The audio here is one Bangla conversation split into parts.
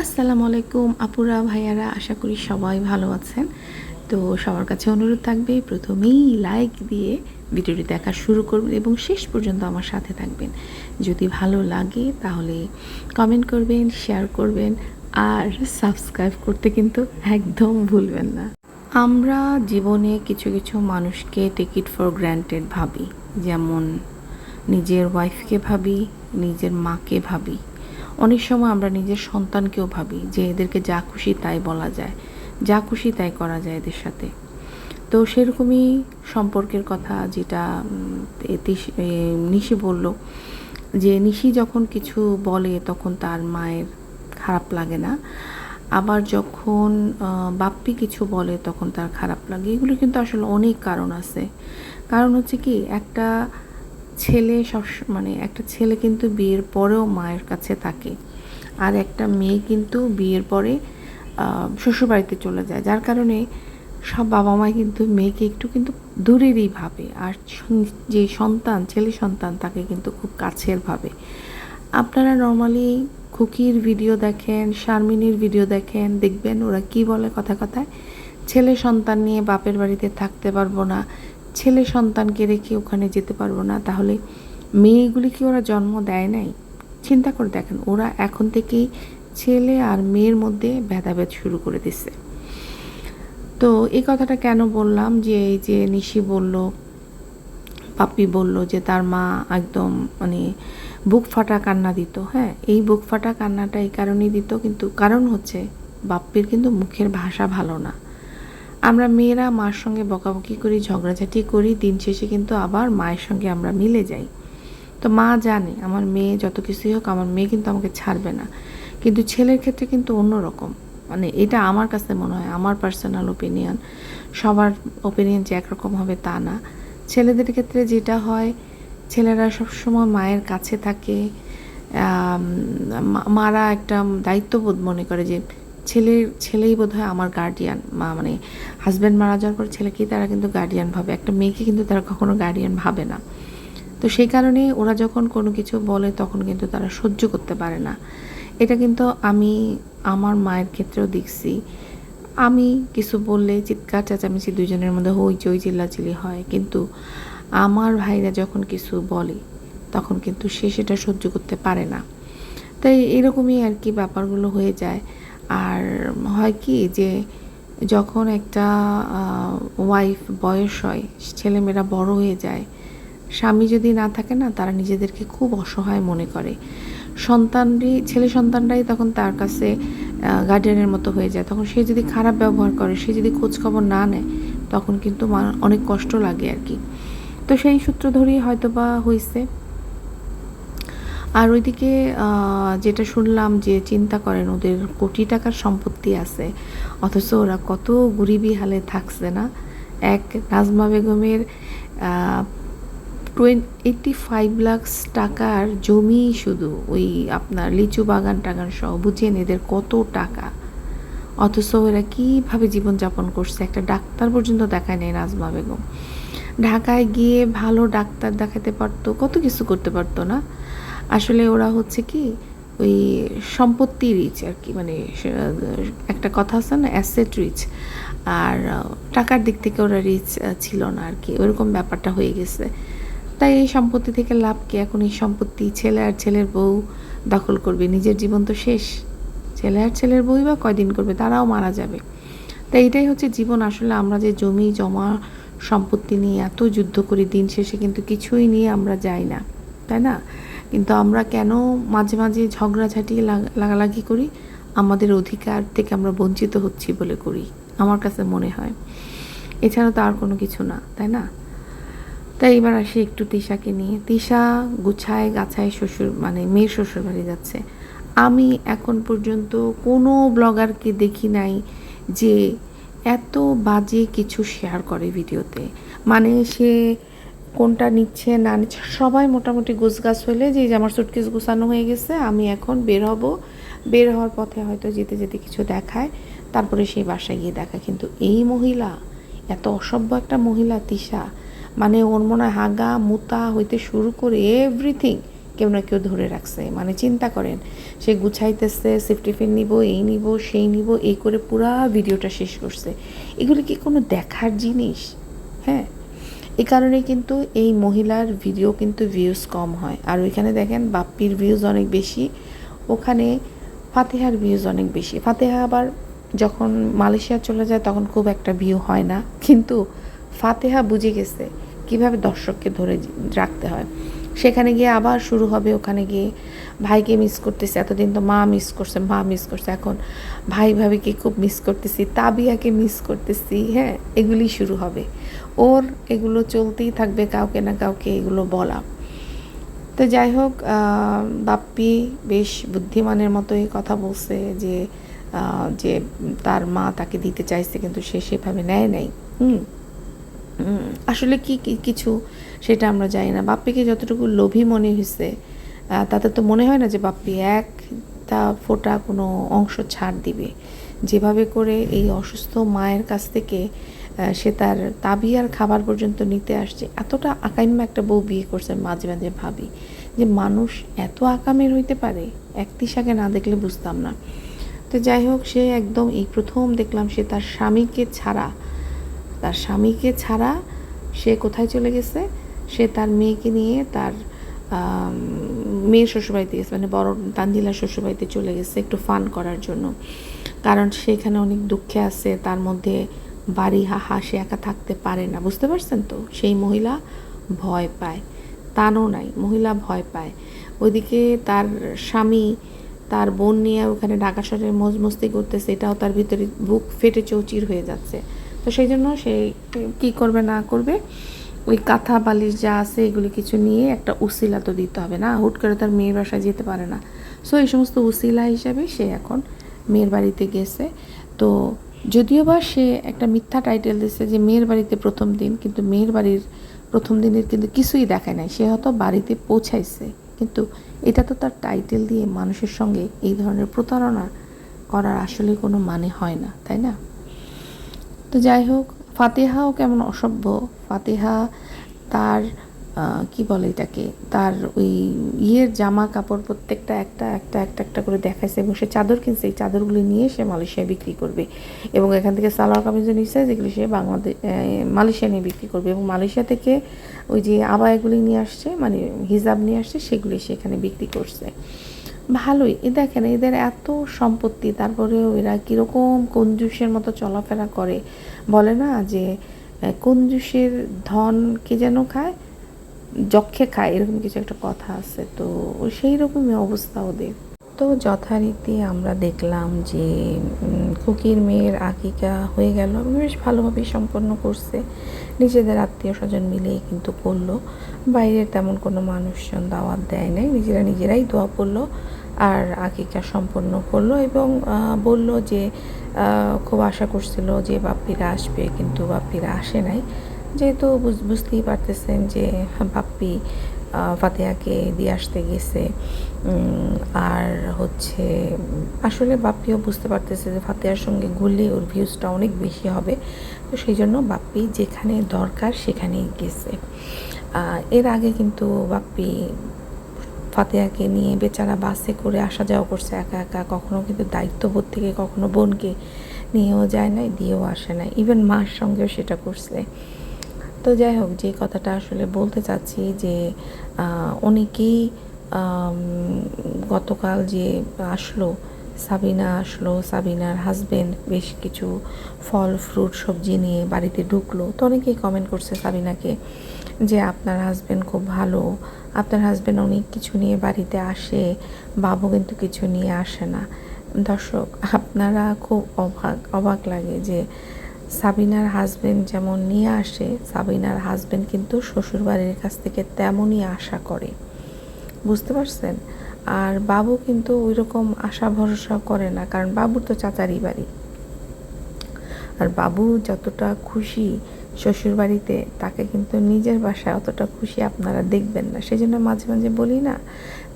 আসসালামু আলাইকুম আপুরা, ভাইয়ারা, আশা করি সবাই ভালো আছেন। তো সবার কাছে অনুরোধ থাকবে, প্রথমেই লাইক দিয়ে ভিডিওটি দেখা শুরু করবেন এবং শেষ পর্যন্ত আমার সাথে থাকবেন। যদি ভালো লাগে তাহলে কমেন্ট করবেন শেয়ার করবেন, আর সাবস্ক্রাইব করতে কিন্তু একদম ভুলবেন না। আমরা জীবনে কিছু কিছু মানুষকে টিকিট ফর গ্র্যান্টেড ভাবি। যেমন নিজের ওয়াইফকে ভাবি, নিজের মাকে ভাবি। অনেক সময় আমরা নিজের সন্তানকেও ভাবি যে এদেরকে যা খুশি তাই বলা যায়, যা খুশি তাই করা যায় এদের সাথে। তো সেরকমই সম্পর্কের কথা যেটা নিশি বলল যে নিশি যখন কিছু বলে তখন তার মায়ের খারাপ লাগে না। আবার যখন বাপ্পি কিছু বলে তখন তার খারাপ লাগে। এগুলো কিন্তু আসলে অনেক কারণ আছে। কারণ হচ্ছে কি একটা ছেলে সব মানে একটা ছেলে কিন্তু বিয়ের পরেও মায়ের কাছে থাকে। আর একটা মেয়ে কিন্তু বিয়ের পরে শ্বশুরবাড়িতে চলে যায়। যার কারণে সব বাবা মা কিন্তু মেয়েকে একটু কিন্তু দূরেরই ভাবে। আর যে সন্তান, ছেলে সন্তান, তাকে কিন্তু খুব কাছের ভাবে। আপনারা নর্মালি খুকির ভিডিও দেখেন, শারমিনীর ভিডিও দেখেন, দেখবেন ওরা কি বলে কথা কথায়? ছেলে সন্তান নিয়ে বাপের বাড়িতে থাকতে পারব না ছেলে সন্তানকে রেখে ওখানে যেতে পারব না, তাহলে মেয়েগুলি কি ওরা জন্ম দেয় নাই? চিন্তা করে দেখেন, ওরা এখন থেকেই ছেলে আর মেয়ের মধ্যে ভেদাভেদ শুরু করে দিচ্ছে তো এই কথাটা কেন বললাম? যে এই যে নিশি বলল, পাপ্পি বলল যে তার মা একদম মানে বুক ফাটা কান্না দিত হ্যাঁ? এই বুক ফাটা কান্নাটা এই কারণেই দিত, কিন্তু কারণ হচ্ছে বাপ্পির কিন্তু মুখের ভাষা ভালো না। আমরা মেয়েরা মার সঙ্গে বকাবকি করি, ঝগড়াঝাটি করি, দিন শেষে কিন্তু আবার মায়ের সঙ্গে আমরা মিলে যাই। তো মা জানে, আমার মেয়ে যত কিছুই হোক, আমার মেয়ে কিন্তু আমাকে ছাড়বে না। কিন্তু ছেলের ক্ষেত্রে কিন্তু অন্যরকম। মানে এটা আমার কাছে মনে হয়, আমার পার্সোনাল ওপিনিয়ন সবার ওপিনিয়ন যে একরকম হবে তা না। ছেলেদের ক্ষেত্রে যেটা হয়, ছেলেরা সবসময় মায়ের কাছে থাকে। মারা একটা দায়িত্ববোধ মনে করে যে ছেলের ছেলেই বোধ হয় আমার গার্ডিয়ান মা মানে হাজব্যান্ড মারা যাওয়ার পর ছেলেকেই তারা কিন্তু গার্ডিয়ান ভাবে। একটা মেয়েকে কিন্তু তারা কখনো গার্ডিয়ান ভাবে না। তো সেই কারণে ওরা যখন কোনো কিছু বলে তখন কিন্তু তারা সহ্য করতে পারে না। এটা কিন্তু আমি আমার মায়ের ক্ষেত্রেও দেখছি। আমি কিছু বললে চিৎকার চেঁচামেচি দুজনের মধ্যে হইচই চিল্লাচিল্লি হয়। কিন্তু আমার ভাইরা যখন কিছু বলে তখন কিন্তু সে সেটা সহ্য করতে পারে না। তাই এরকমই আর কি ব্যাপারগুলো হয়ে যায়। আর হয় কি যে যখন একটা ওয়াইফ বয়স হয়, ছেলেমেয়েরা বড় হয়ে যায়, স্বামী যদি না থাকে না, তারা নিজেদেরকে খুব অসহায় মনে করে। সন্তানরই ছেলে সন্তানরাই তখন তার কাছে গার্ডিয়ানের মতো হয়ে যায়। তখন সে যদি খারাপ ব্যবহার করে, সে যদি খোঁজখবর না নেয়, তখন কিন্তু অনেক কষ্ট লাগে আর কি। তো সেই সূত্র ধরেই হয়তো বা হয়েছে আর ওইদিকে যেটা শুনলাম যে চিন্তা করেন ওদের কোটি টাকার সম্পত্তি আছে, অথচ ওরা কত গরিবী হালে থাকছে না? এক নাজমা বেগমের টোয়েন এইটটি ফাইভ লাখস টাকার জমি শুধু, ওই আপনার লিচু বাগান টাগান সহ, বুঝেন এদের কত টাকা? অথচ এরা কীভাবে জীবনযাপন করছে? একটা ডাক্তার পর্যন্ত দেখায় নেই নাজমা বেগম। ঢাকায় গিয়ে ভালো ডাক্তার দেখাতে পারতো, কত কিছু করতে পারতো না? আসলে ওরা হচ্ছে কি, ওই সম্পত্তি রিচ আর কি মানে একটা কথা আছে না অ্যাসেট রিচ আর টাকার দিক থেকে ওরা রিচ ছিল না আর কি, ওরকম ব্যাপারটা হয়ে গেছে। তাই এই সম্পত্তি থেকে লাভ কি? এখন এই সম্পত্তি ছেলে আর ছেলের বউ দখল করবে, নিজের জীবন তো শেষ। ছেলে আর ছেলের বউই বা কয়দিন করবে? তারাও মারা যাবে। তাই এটাই হচ্ছে জীবন। আসলে আমরা যে জমি, জমা, সম্পত্তি নিয়ে এত যুদ্ধ করি, দিন শেষে কিন্তু কিছুই নিয়ে আমরা যাই না, তাই না? কিন্তু আমরা কেন মাঝে মাঝে ঝগড়াঝাটি লাগালাগি করি? আমাদের অধিকার থেকে আমরা বঞ্চিত হচ্ছি বলে করি, আমার কাছে মনে হয়। এছাড়া তো আর কোনো কিছু না, তাই না? তাই এবার আসি একটু তিশাকে নিয়ে। তিশা গুছায় গাছায় শ্বশুর মানে মেয়ের শ্বশুর বাড়ি যাচ্ছে। আমি এখন পর্যন্ত কোনো ব্লগারকে দেখি নাই যে এত বাজে কিছু শেয়ার করে ভিডিওতে। মানে সে কোনটা নিচ্ছে, না নিচ্ছে, সবাই মোটামুটি গোছগাছ হলে যে আমার সুটকেস গোছানো হয়ে গেছে, আমি এখন বের হব। বের হওয়ার পথে হয়তো যেতে যেতে কিছু দেখায়, তারপরে সেই বাসায় গিয়ে দেখা। কিন্তু এই মহিলা, এত অসভ্য একটা মহিলা, তিশা। মানে ওর মনে হয় হাগা, মুতা হইতে শুরু করে এভরিথিং কেউ না কেউ ধরে রাখছে। মানে চিন্তা করেন, সে গুছাইতেছে সেফটিফিন নিব, এই নিব, সেই নিব, এই করে পুরা ভিডিওটা শেষ করছে। এগুলি কি কোনো দেখার জিনিস? হ্যাঁ এই কারণে কিন্তু এই মহিলার ভিডিও কিন্তু ভিউজ কম হয়। আর ওইখানে দেখেন বাপ্পির ভিউজ অনেক বেশি, ওখানে ফাতেহার ভিউজ অনেক বেশি। ফাতেহা আবার যখন মালয়েশিয়া চলে যায় তখন খুব একটা ভিউ হয় না। কিন্তু ফাতেহা বুঝে গেছে কীভাবে দর্শককে ধরে রাখতে হয়। সেখানে গিয়ে আবার শুরু হবে, ওখানে গিয়ে ভাইকে মিস করতেছি। এতদিন তো মা মিস করছে, মা মিস করছে। এখন ভাই ভাবিকে খুব মিস করতেছি, তাবিয়াকে মিস করতেছি হ্যাঁ এগুলি শুরু হবে। ওর এগুলো চলতেই থাকবে, কাউকে না কাউকে এগুলো বলা। তো যাই হোক বাপ্পি বেশ বুদ্ধিমানের মতোই কথা বলছে যে যে তার মা তাকে দিতে চাইছে কিন্তু সে সেভাবে নেয় নাই। হুম আসলে কি কিছু সেটা আমরা জানি না। বাপ্পিকে যতটুকু লোভী মনে হয়েছে তাতে তো মনে হয় না যে বাপ্পি এক তা ফোটা কোনো অংশ ছাড় দিবে। যেভাবে করে এই অসুস্থ মায়ের কাছ থেকে সে তার তাবিয়ার খাবার পর্যন্ত নিতে আসছে। এতটা আকাইম্যা একটা বউ বিয়ে করছে মাঝে মাঝে ভাবি যে মানুষ এত আকামের হইতে পারে, এক দিশাকে না দেখলে বুঝতাম না। তো যাই হোক, সে একদম এই প্রথম দেখলাম সে তার স্বামীকে ছাড়া। তার স্বামীকে ছাড়া সে কোথায় চলে গেছে? সে তার মেয়েকে নিয়ে তার মেয়ের শ্বশুরবাড়িতে গেছে মানে বড় তানজিলার শ্বশুরবাড়িতে চলে গেছে একটু ফান করার জন্য। কারণ সেখানে অনেক দুঃখে আছে, তার মধ্যে বাড়ি হাহা সে একা থাকতে পারে না। বুঝতে পারছেন তো? সেই মহিলা ভয় পায়। তানও নাই, মহিলা ভয় পায়। ওইদিকে তার স্বামী, তার বোন নিয়ে ওখানে ঢাকা শহরে মজ মস্তি করতেছে, এটাও তার ভিতরে বুক ফেটে চৌচির হয়ে যাচ্ছে। তো সেই জন্য সে কি করবে না করবে, ওই কাঁথা বালিশ যা আছে এগুলি কিছু নিয়ে একটা উসিলা তো দিতে হবে না, হুট করে তার মেয়ের বাসায় যেতে পারে না। সো এই সমস্ত উসিলা হিসাবে সে এখন মেয়ের বাড়িতে গেছে। তো যদিও বা সে একটা মিথ্যা টাইটেল দিচ্ছে যে মেয়ের বাড়িতে প্রথম দিন, কিন্তু মেয়ের বাড়ির প্রথম দিনের কিন্তু কিছুই দেখায় নাই। সে হয়তো বাড়িতে পৌঁছাইছে, কিন্তু এটা তো তার টাইটেল দিয়ে মানুষের সঙ্গে এই ধরনের প্রতারণা করার আসলে কোনো মানে হয় না, তাই না? তো যাই হোক, ফাতেহাও কেমন অসভ্য। ফাতেহা তার কি বলে এটাকে? তার ওই ইয়ের জামা কাপড় প্রত্যেকটা একটা একটা একটা একটা করে দেখাইছে এবং সে চাদর কিনছে। এই চাদরগুলি নিয়ে সে মালয়েশিয়ায় বিক্রি করবে। এবং এখান থেকে সালোয়ার কামিজও নিচ্ছে যেগুলি সে বাংলাদেশ মালয়েশিয়া নিয়ে বিক্রি করবে। এবং মালয়েশিয়া থেকে ওই যে আবায়াগুলি নিয়ে আসছে মানে হিজাব নিয়ে আসছে, সেগুলি সে এখানে বিক্রি করছে। ভালোই। এ দেখেন, এদের এত সম্পত্তি, তারপরেও এরা কীরকম কঞ্জুসের মতো চলাফেরা করে। বলে না যে কঞ্জুসের ধন কে যেন খায়? যক্ষে খায়, এরকম কিছু একটা কথা আছে, তো সেই রকমই অবস্থা ওদের। তো যথারীতি আমরা দেখলাম যে খুকির মেয়ের আকিকা হয়ে গেল বেশ ভালোভাবেই সম্পন্ন করছে। নিজেদের আত্মীয় স্বজন মিলেই কিন্তু করল। বাইরের তেমন কোনো মানুষজন দাওয়াত দেয় নাই, নিজেরা নিজেরাই দোয়া পড়ল আর আকিকা সম্পন্ন করল এবং বলল যে খুব আশা করছিল যে বাপ্পিরা আসবে, কিন্তু বাপ্পিরা আসে নাই। যেহেতু বুঝ- বুঝতেই পারতেছেন যে বাপ্পি ফাতেহাকে দিয়ে আসতে গেছে আর হচ্ছে, আসলে বাপ্পিও বুঝতে পারতেছে যে ফাতেহার সঙ্গে ঘুরলে ওর ভিউজটা অনেক বেশি হবে। তো সেই জন্য বাপ্পি যেখানে দরকার সেখানেই গেছে। এর আগে কিন্তু বাপ্পি ফাতেহাকে নিয়ে বেচারা বাসে করে আসা যাওয়া করছে একা একা, কখনো কিন্তু দায়িত্ববোধ থেকে, কখনো বোনকে নিয়েও যায় নাই, দিয়েও আসে না ইভেন মার সঙ্গেও সেটা করছে। তো যাই হোক, যে কথাটা আসলে বলতে চাচ্ছি যে অনেকেই গতকাল যে আসলো, সাবিনা আসলো, সাবিনার হাজবেন্ড বেশ কিছু ফল ফ্রুট সবজি নিয়ে বাড়িতে ঢুকলো। তো অনেকেই কমেন্ট করছে সাবিনাকে যে, আপনার হাজবেন্ড খুব ভালো। আপনার হাজবেন্ড অনেক কিছু নিয়ে বাড়িতে আসে, বাবু কিন্তু কিছু নিয়ে আসে না। দর্শক, আপনারা খুব অবাক অবাক লাগে যে সাবিনার হাজবেন্ড যেমন নিয়ে আসে, সাবিনার হাজবেন্ড কিন্তু শ্বশুরবাড়ির কাছ থেকে তেমনই আশা করে। বুঝতে পারছেন? আর বাবু কিন্তু ওই রকম আশা ভরসা করে না, কারণ বাবুর তো চাচারই বাড়ি। আর বাবু যতটা খুশি শ্বশুরবাড়িতে, তাকে কিন্তু নিজের বাসায় অতটা খুশি আপনারা দেখবেন না। সেই জন্য মাঝে মাঝে বলি না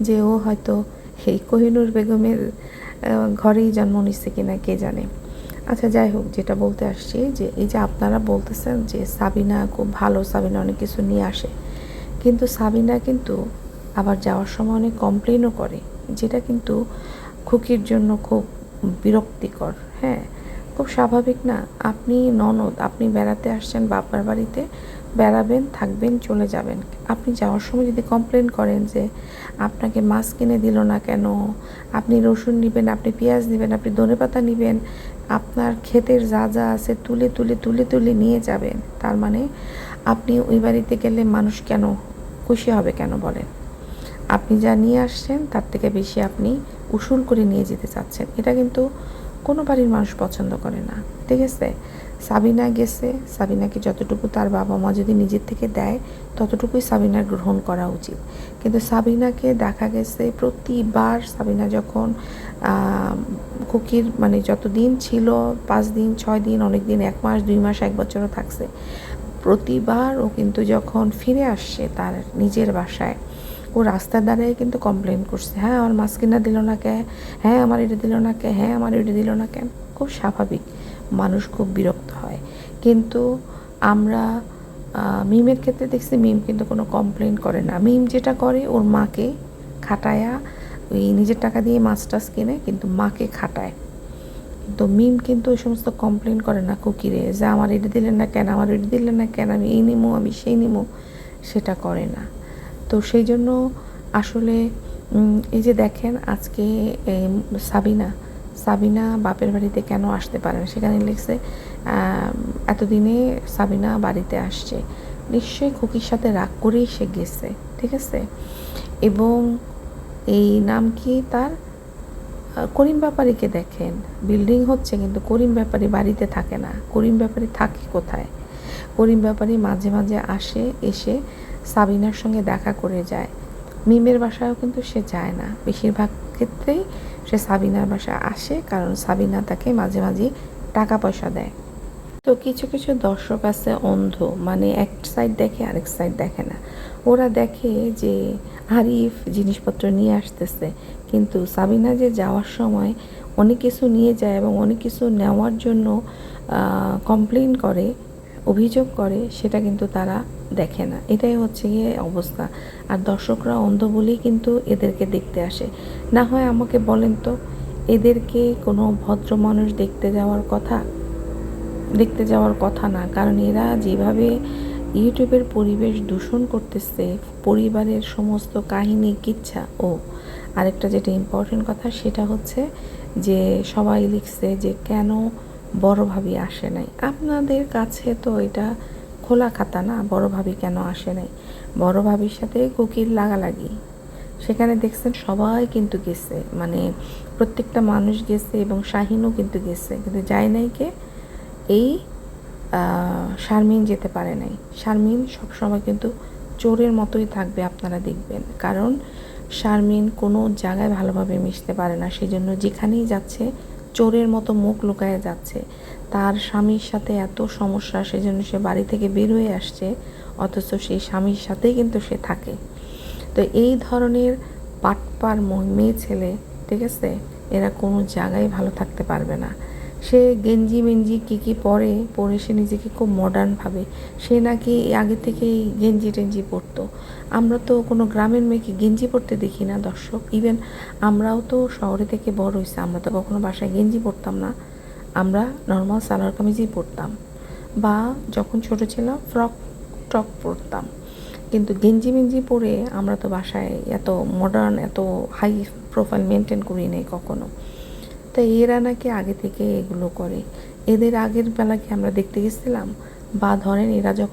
যে, ও হয়তো এই কোহিনুর বেগমের ঘরেই জন্ম নিচ্ছে কিনা, কে জানে? আচ্ছা যাই হোক, যেটা বলতে আসছি যে এই যে আপনারা বলতেছেন যে সাবিনা খুব ভালো, সাবিনা অনেক কিছু নিয়ে আসে। কিন্তু সাবিনা কিন্তু আবার যাওয়ার সময় অনেক কমপ্লেনও করে, যেটা কিন্তু খুকির জন্য খুব বিরক্তিকর হ্যাঁ? খুব স্বাভাবিক না, আপনি ননদ, আপনি বেড়াতে আসছেন বাপমার বাড়িতে, বেড়াবেন, থাকবেন, চলে যাবেন। আপনি যাওয়ার সময় যদি কমপ্লেন করেন যে আপনাকে মাছ কিনে দিল না কেন, আপনি রসুন নেবেন, আপনি পেঁয়াজ নেবেন, আপনি ধনেপাতা নেবেন আপনার ক্ষেতের যা যা আছে তুলে তুলে তুলে তুলে নিয়ে যাবেন। তার মানে আপনি ওই বাড়িতে গেলে মানুষ কেন খুশি হবে কেন বলেন? আপনি যা নিয়ে আসছেন, তার থেকে বেশি আপনি উসুল করে নিয়ে যেতে চাচ্ছেন। এটা কিন্তু কোনো বাড়ির মানুষ পছন্দ করে না। ঠিক আছে? সাবিনা গেছে। সাবিনাকে যতটুকু তার বাবা মা যদি নিজের থেকে দেয়, ততটুকুই সাবিনার গ্রহণ করা উচিত। কিন্তু সাবিনাকে দেখা গেছে প্রতিবার সাবিনা যখন কুকির মানে যতদিন ছিল, পাঁচ দিন, ছয় দিন, অনেক দিন, এক মাস, দুই মাস, এক বছরও থাকছে, প্রতিবার ও কিন্তু যখন ফিরে আসছে তার নিজের বাসায় ও রাস্তার দ্বারাই কিন্তু কমপ্লেন করছে। হ্যাঁ আমার মাছ কিনা দিল না কে? হ্যাঁ আমার এটা দিল না কে? হ্যাঁ আমার এটা দিল না কেন খুব স্বাভাবিক। মানুষ খুব বিরক্ত হয়। কিন্তু আমরা মিমের ক্ষেত্রে দেখছি মিম কিন্তু কোনো কমপ্লেন করে না। মিম যেটা করে, ওর মাকে খাটায়া ওই নিজের টাকা দিয়ে মাছ টাছ কিনে কিন্তু মাকে খাটায়। তো মিম কিন্তু ওই সমস্ত কমপ্লেন করে না কুকিরে যে আমার এটা দিলেন না কেন? আমার এটা দিলেন না কেন? আমি এই নিমো, আমি সেই নিমো। সেটা করে না। তো সেই জন্য আসলে এই যে দেখেন আজকে সাবিনা সাবিনা বাপের বাড়িতে কেন আসতে পারে না? সেখানে লিখছে এতদিনে সাবিনা বাড়িতে আসছে। নিশ্চয়ই খুকির সাথে রাগ করেই সে গেছে, ঠিক আছে? এবং এই নাম কি তার? করিম ব্যাপারীকে দেখেন। বিল্ডিং হচ্ছে কিন্তু করিম ব্যাপারী বাড়িতে থাকে না। করিম ব্যাপারী থাকে কোথায়? করিম ব্যাপারী মাঝে মাঝে আসে, এসে সাবিনার সঙ্গে দেখা করে যায়। মিমের বাসায়ও কিন্তু সে যায় না। বেশিরভাগ ক্ষেত্রেই সে সাবিনার বাসায় আসে, কারণ সাবিনা তাকে মাঝে মাঝে টাকা পয়সা দেয়। তো কিছু কিছু দর্শক আছে অন্ধ মানে এক সাইড দেখে আরেক সাইড দেখে না। ওরা দেখে যে আরিফ জিনিসপত্র নিয়ে আসতেছে, কিন্তু সাবিনা যে যাওয়ার সময় অনেক কিছু নিয়ে যায় এবং অনেক কিছু নেওয়ার জন্য কমপ্লেন করে অভিযোগ করে, সেটা কিন্তু তারা দেখে না। এটাই হচ্ছে গিয়ে অবস্থা। আর দর্শকরা অন্ধ বলেই কিন্তু এদেরকে দেখতে আসে। না হয় আমাকে বলেন তো এদেরকে কোনো ভদ্র মানুষ দেখতে যাওয়ার কথা? দেখতে যাওয়ার কথা না। কারণ এরা যেভাবে ইউটিউবের পরিবেশ দূষণ করতেছে, পরিবারের সমস্ত কাহিনী, কিচ্ছা। ও, আরেকটা যেটা ইম্পর্টেন্ট কথা, সেটা হচ্ছে যে সবাই লিখছে যে কেন বড় ভাবি আসে নাই। আপনাদের কাছে তো এটা খোলা খাতা না, বড় ভাবি কেন আসে নাই? বড় ভাবির সাথে কুকির লাগালাগি। সেখানে দেখছেন সবাই কিন্তু গেছে মানে প্রত্যেকটা মানুষ গেছে এবং শাহিনও কিন্তু গেছে, কিন্তু যায় নাই কে? এই শারমিন যেতে পারে নাই। শারমিন সবসময় কিন্তু চোরের মতোই থাকবে আপনারা দেখবেন, কারণ শারমিন কোনো জায়গায় ভালোভাবে মিশতে পারে না। সেই জন্য যেখানেই যাচ্ছে চোরের মতো মুখ লুকায় যাচ্ছে। তার স্বামীর সাথে এত সমস্যা, সেজন্য সে বাড়ি থেকে বের হয়ে আসছে, অথচ সেই স্বামীর সাথেই কিন্তু সে থাকে। তো এই ধরনের পাটপার মেয়ে ছেলে, ঠিক আছে? এরা কোনো জায়গায় ভালো থাকতে পারবে না। সে গেঞ্জি মেঞ্জি কী কী পরে পরে সে নিজেকে খুব মডার্ন ভাবে। সে নাকি আগে থেকেই গেঞ্জি টেঞ্জি পরতো। আমরা তো কোনো গ্রামের মেয়েকে গেঞ্জি পরতে দেখি না, দর্শক। ইভেন আমরাও তো শহরে থেকে বড় হয়েছে আমরা তো কখনো বাসায় গেঞ্জি পরতাম না। আমরা নর্মাল সালোয়ার কামিজই পরতাম। বা যখন ছোট ছিলাম ফ্রক টক পরতাম। কিন্তু গেঞ্জি মেঞ্জি পরে আমরা তো বাসায় এত মডার্ন এত হাই প্রোফাইল মেনটেন করি নাই কখনো। তাই এরা নাকি আগে থেকে এগুলো করে। এদের আগের বেলা কি আমরা দেখতে গেছিলাম। বা ধরেন এরা যখন